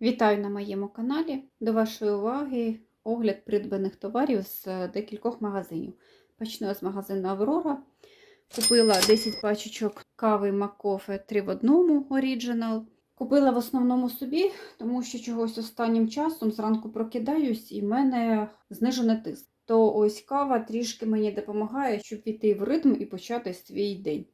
Вітаю на моєму каналі. До вашої уваги огляд придбаних товарів з е, декількох магазинів. Почну з магазину Аврора. Купила 10 пачечок кави Маккофе 3 в одному Original. Купила в основному собі, тому що чогось останнім часом зранку прокидаюсь і в мене знижений тиск. То ось кава трішки мені допомагає, щоб війти в ритм і почати свій день.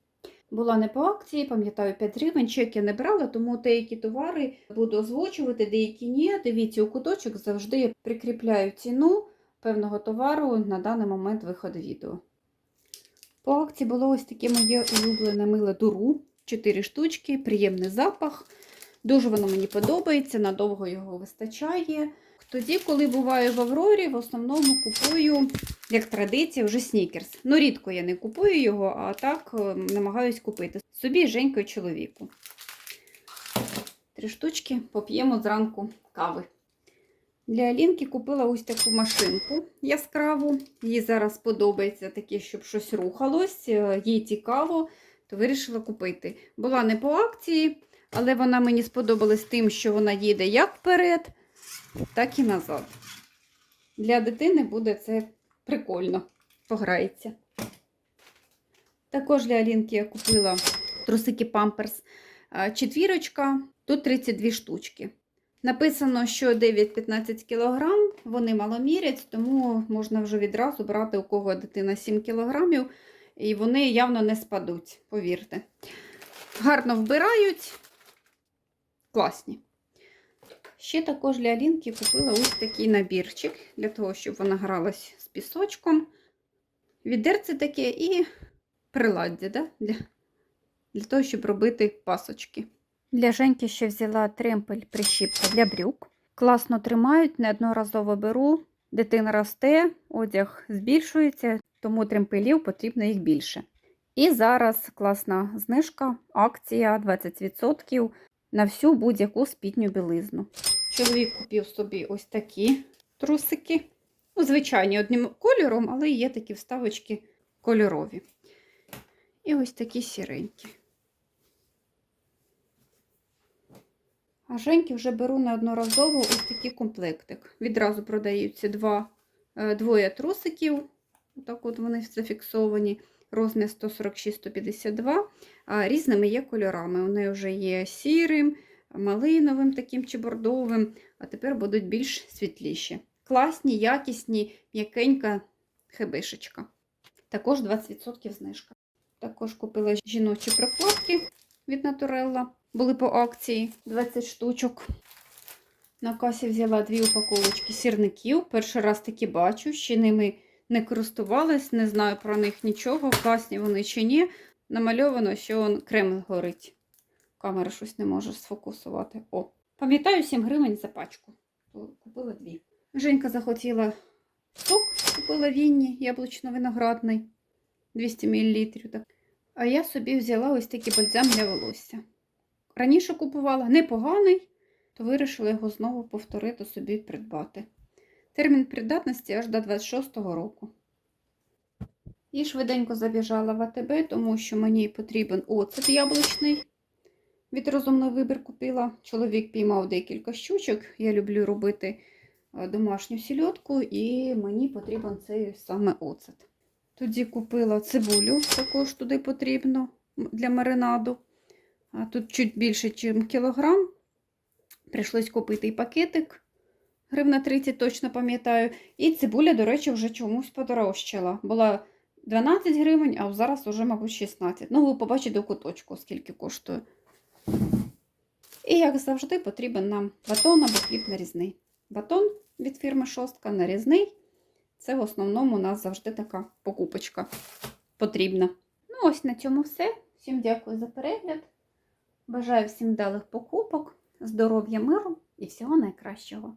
Була не по акції, пам'ятаю 5 гривень, чек я не брала, тому деякі товари буду озвучувати, деякі ні. Дивіться, у куточок завжди я прикріпляю ціну певного товару на даний момент виходу відео. По акції було ось таке моє улюблене миле дуру. 4 штучки, приємний запах. Дуже воно мені подобається, надовго його вистачає. Тоді, коли буваю в Аврорі, в основному купую, як традиція, вже снікерс. Ну, рідко я не купую його, а так е, намагаюсь купити. Собі, Женько і чоловіку. Три штучки поп'ємо зранку кави. Для Алінки купила ось таку машинку яскраву. Їй зараз подобається таке, щоб щось рухалось, е, їй цікаво, то вирішила купити. Була не по акції, але вона мені сподобалась тим, що вона їде як вперед, так і назад. Для дитини буде це прикольно, пограється. Також для Алінки я купила трусики Pampers четвірочка, тут 32 штучки. Написано, що 9-15 кг, вони маломірять, тому можна вже відразу брати, у кого дитина 7 кг, і вони явно не спадуть, повірте. Гарно вбирають, класні. Ще також для Алінки купила ось такий набірчик, для того, щоб вона гралась з пісочком. Відерце таке і приладдя да? для, для того, щоб робити пасочки. Для Женьки ще взяла тремпель прищіпка для брюк. Класно тримають, неодноразово беру. Дитина росте, одяг збільшується, тому тремпелів потрібно їх більше. І зараз класна знижка, акція 20% на всю будь-яку спітню білизну. Чоловік купив собі ось такі трусики. Ну, звичайні, одним кольором, але є такі вставочки кольорові. І ось такі сіренькі. А Женьки вже беру неодноразово ось такий комплектик. Відразу продаються два, е, двоє трусиків. Отак от вони зафіксовані. Розмір 146-152, різними є кольорами. Вони вже є сірим, малиновим таким чи бордовим, а тепер будуть більш світліші. Класні, якісні, м'якенька хебишечка. Також 20% знижка. Також купила жіночі прокладки від Naturella. Були по акції 20 штучок. На касі взяла дві упаковочки сірників. Перший раз таки бачу, ще ними не користувалась, не знаю про них нічого, класні вони чи ні. Намальовано, що он крем горить. Камера щось не може сфокусувати. О, пам'ятаю 7 гривень за пачку. Купила дві. Женька захотіла сок, купила вінні, яблучно-виноградний 200 мл. Так. А я собі взяла ось такий бальзам для волосся. Раніше купувала непоганий, то вирішила його знову повторити собі придбати. Термін придатності аж до 26-го року. І швиденько забіжала в АТБ, тому що мені потрібен оцет яблучний. Від розумний вибір купила. Чоловік піймав декілька щучок. Я люблю робити е, домашню сільотку, і мені потрібен цей саме оцет. Тоді купила цибулю, також туди потрібно для маринаду. Тут чуть більше, ніж кілограм. Прийшлось купити і пакетик. Гривна 30, точно пам'ятаю. І цибуля, до речі, вже чомусь подорожчала. Була 12 гривень, а зараз вже, мабуть, 16. Ну, ви побачите у куточку, скільки коштує. І, як завжди, потрібен нам батон або хліб нарізний. Батон від фірми Шостка нарізний. Це в основному у нас завжди така покупочка потрібна. Ну, ось на цьому все. Всім дякую за перегляд. Бажаю всім вдалих покупок, здоров'я, миру і всього найкращого.